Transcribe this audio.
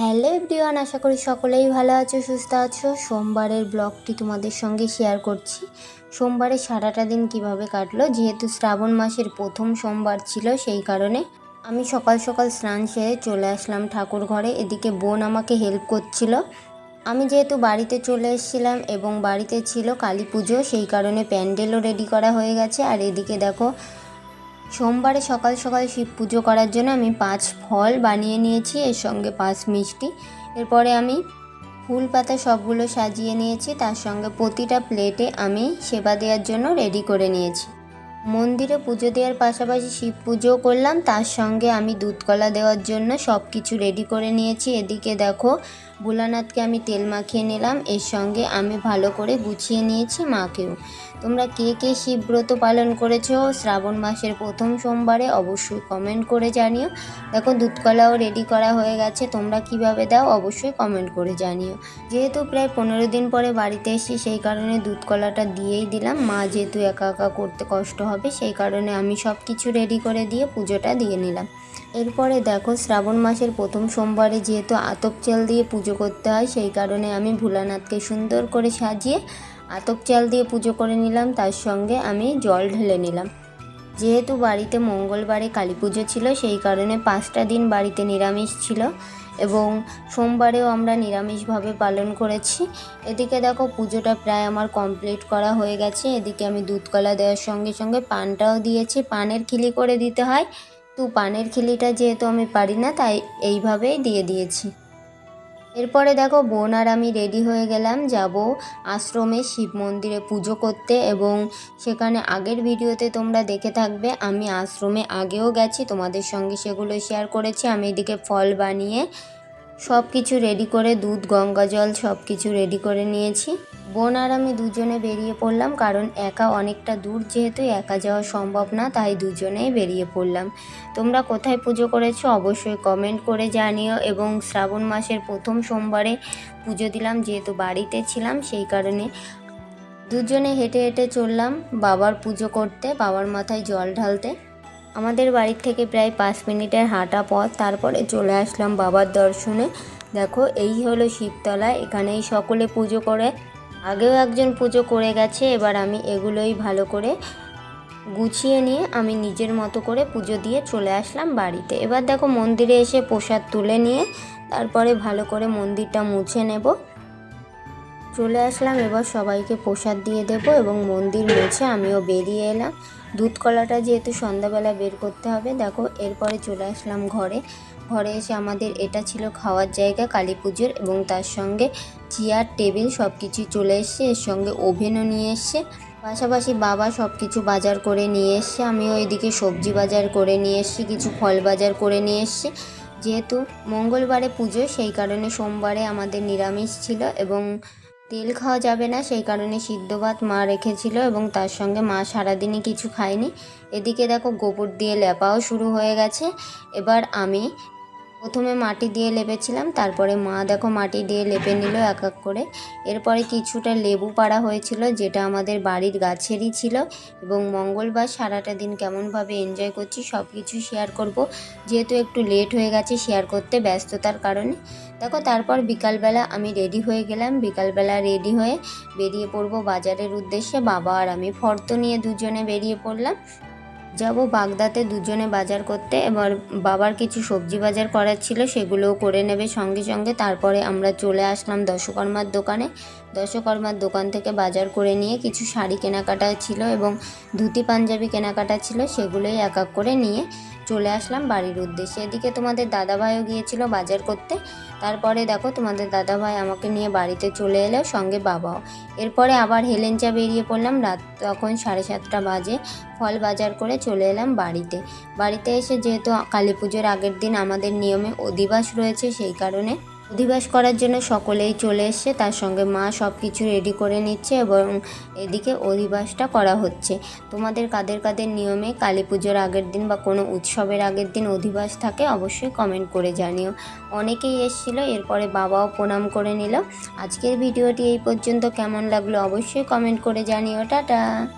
Hello everyone, আশা করি সকলেই ভালো আছো, সুস্থ আছো। সোমবারের ব্লগটি তোমাদের সঙ্গে শেয়ার করছি। সোমবারে সারাটা দিন কীভাবে কাটলো? যেহেতু শ্রাবণ মাসের প্রথম সোমবার ছিল সেই কারণে আমি সকাল সকাল স্নান সেরে চলে আসলাম ঠাকুর ঘরে। এদিকে বোন আমাকে হেল্প করছিল। আমি যেহেতু বাড়িতে চলে এসেছিলাম এবং বাড়িতে ছিল কালী পুজো, সেই কারণে প্যান্ডেলও রেডি করা হয়ে গেছে। আর এদিকে দেখো সোমবারে সকাল সকাল শিব পুজো করার জন্য আমি পাঁচ ফল বানিয়ে নিয়েছি, এর সঙ্গে পাঁচ মিষ্টি। এরপরে আমি ফুল পাতা সবগুলো সাজিয়ে নিয়েছি, তার সঙ্গে প্রতিটা প্লেটে আমি সেবা দেওয়ার জন্য রেডি করে নিয়েছি। মন্দিরে পুজো দেওয়ার পাশাপাশি শিব পুজোও করলাম, তার সঙ্গে আমি দুধকলা দেওয়ার জন্য সব কিছু রেডি করে নিয়েছি। এদিকে দেখো ভোলানাথকে আমি তেল মাখিয়ে নিলাম। এর সঙ্গে আমি ভালো করে গুছিয়ে নিয়েছি মাকেও। তোমরা কে কে শিবব্রত পালন করেছ শ্রাবণ মাসের প্রথম সোমবারে অবশ্যই কমেন্ট করে জানিও। দেখো, দুধকলাও রেডি করা হয়ে গেছে। তোমরা কীভাবে দাও অবশ্যই কমেন্ট করে জানিও। যেহেতু প্রায় পনেরো দিন পরে বাড়িতে এসেছি, সেই কারণে দুধকলাটা দিয়েই দিলাম। মা যেহেতু একা একা করতে কষ্ট হবে, সেই কারণে আমি সব কিছু রেডি করে দিয়ে পুজোটা দিয়ে নিলাম। এরপরে দেখো, শ্রাবণ মাসের প্রথম সোমবারে যেহেতু আতপ চাল দিয়ে পুজো করতে হয়, সেই কারণে আমি ভোলানাথকে সুন্দর করে সাজিয়ে আতপ চাল দিয়ে পুজো করে নিলাম। তার সঙ্গে আমি জল ঢেলে নিলাম। যেহেতু বাড়িতে মঙ্গলবারে কালী পুজো ছিল, সেই কারণে পাঁচটা দিন বাড়িতে নিরামিষ ছিল এবং সোমবারেও আমরা নিরামিষভাবে পালন করেছি। এদিকে দেখো, পুজোটা প্রায় আমার কমপ্লিট করা হয়ে গেছে। এদিকে আমি দুধকলা দেওয়ার সঙ্গে সঙ্গে পানটাও দিয়েছি। পানের খিলি করে দিতে হয়। তো পানের খিলিটা যেহেতু আমি পারি না, তাই এইভাবেই দিয়ে দিয়েছি। এরপরে দেখো, বোন আর আমি রেডি হয়ে গেলাম, যাব আশ্রমে শিব মন্দিরে পুজো করতে এবং সেখানে আগের ভিডিওতে তোমরা দেখে থাকবে, আমি আশ্রমে আগেও গেছি, তোমাদের সঙ্গে সেগুলো শেয়ার করেছি, আমি এদিকে ফল বানিয়ে সব কিছু রেডি করে, দুধ, গঙ্গা জল সব কিছু রেডি করে নিয়েছি। বোন আর আমি দুজনে বেরিয়ে পড়লাম, কারণ একা অনেকটা দূর যেহেতু একা যাওয়া সম্ভব না, তাই দুজনেই বেরিয়ে পড়লাম। তোমরা কোথায় পুজো করেছ অবশ্যই কমেন্ট করে জানিও, এবং শ্রাবণ মাসের প্রথম সোমবারে পুজো দিলাম যেহেতু বাড়িতে ছিলাম, সেই কারণে দুজনে হেঁটে হেঁটে চললাম বাবার পুজো করতে, বাবার মাথায় জল ঢালতে। আমাদের বাড়ির থেকে প্রায় পাঁচ মিনিটের হাঁটা পথ, তারপরে চলে আসলাম বাবার দর্শনে। দেখো, এই হলো শিবতলা, এখানেই সকলে পুজো করে আগেও একজন পুজো করে গেছে, এবার আমি এগুলোই ভালো করে গুছিয়ে নিয়ে আমি নিজের মতো করে পুজো দিয়ে চলে আসলাম বাড়িতে। এবার দেখো মন্দিরে এসে প্রসাদ তুলে নিয়ে তারপরে ভালো করে মন্দিরটা মুছে নেব। চলে আসলাম, এবার সবাইকে প্রসাদ দিয়ে দেব এবং মন্দির মুছে আমিও বেরিয়ে এলাম। দুধ কলাটা যেহেতু সন্ধ্যাবেলা বের করতে হবে, দেখো এরপরে চলে আসলাম ঘরে। ঘরে এসে আমাদের এটা ছিল খাওয়ার জায়গা, কালী পুজোর এবং তার সঙ্গে চেয়ার টেবিল সব কিছু চলে এসছে। এর সঙ্গে ওভেনও নিয়ে এসছে। পাশাপাশি বাবা সব কিছু বাজার করে নিয়ে এসছে। আমিও এদিকে সবজি বাজার করে নিয়ে এসছি, কিছু ফল বাজার করে নিয়ে এসছি। যেহেতু মঙ্গলবারে পুজো, সেই কারণে সোমবারে আমাদের নিরামিষ ছিল এবং তেল খাওয়া যাবে না, সেই কারণে সিদ্ধ ভাত মা রেখেছিল এবং তার সঙ্গে মা সারাদিনই কিছু খায়নি। এদিকে দেখো গোবর দিয়ে লেপাও শুরু হয়ে গেছে। এবার আমি প্রথমে মাটি দিয়ে লেপেছিলাম, তারপরে মা দেখো মাটি দিয়ে লেপে নিল এক এক করে। এরপরে কিছুটা লেবু পাড়া হয়েছিল, যেটা আমাদের বাড়ির গাছেরই ছিল এবং মঙ্গলবার সারাটা দিন কেমনভাবে এনজয় করছি সব কিছু শেয়ার করব। যেহেতু একটু লেট হয়ে গেছে শেয়ার করতে ব্যস্ততার কারণে। দেখো তারপর বিকালবেলা আমি রেডি হয়ে গেলাম, বিকালবেলা রেডি হয়ে বেরিয়ে পড়ব বাজারের উদ্দেশ্যে, বাবা আর আমি ফর্দ নিয়ে দুজনে বেরিয়ে পড়লাম। যাব বাগদাতে দুজনে বাজার করতে, এবার বাবার কিছু সবজি বাজার করার ছিল, সেগুলোও করে নেবে সঙ্গে সঙ্গে। তারপরে আমরা চলে আসলাম দশকর্মার দোকানে। দশকর্মার দোকান থেকে বাজার করে নিয়ে কিছু শাড়ি কেনাকাটা ছিল এবং ধুতি পাঞ্জাবি কেনাকাটা ছিল, সেগুলোই এক এক করে নিয়ে চলে আসলাম বাড়ির উদ্দেশ্যে। এদিকে তোমাদের দাদাভাইও গিয়েছিল বাজার করতে। তারপরে দেখো তোমাদের দাদাভাই আমাকে নিয়ে বাড়িতে চলে এলো, সঙ্গে বাবাও। এরপরে আবার হেলেঞ্চা বেরিয়ে পড়লাম রাত তখন সাড়ে সাতটা বাজে। ফল বাজার করে চলে এলাম বাড়িতে। বাড়িতে এসে যেহেতু কালী পুজোর আগের দিন আমাদের নিয়মে অধিবাস রয়েছে সেই কারণে অধিবাস করার জন্য সকলেই চলে এসছে। তার সঙ্গে মা সব কিছু রেডি করে নিচ্ছে এবং এদিকে অধিবাসটা করা হচ্ছে। তোমাদের কাদের কাদের নিয়মে কালী পুজোর আগের দিন বা কোনো উৎসবের আগের দিন অধিবাস থাকে অবশ্যই কমেন্ট করে জানিও। অনেকেই এসেছিল, এরপরে বাবাও প্রণাম করে নিল। আজকের ভিডিওটি এই পর্যন্ত। কেমন লাগল অবশ্যই কমেন্ট করে জানিও। টাটা!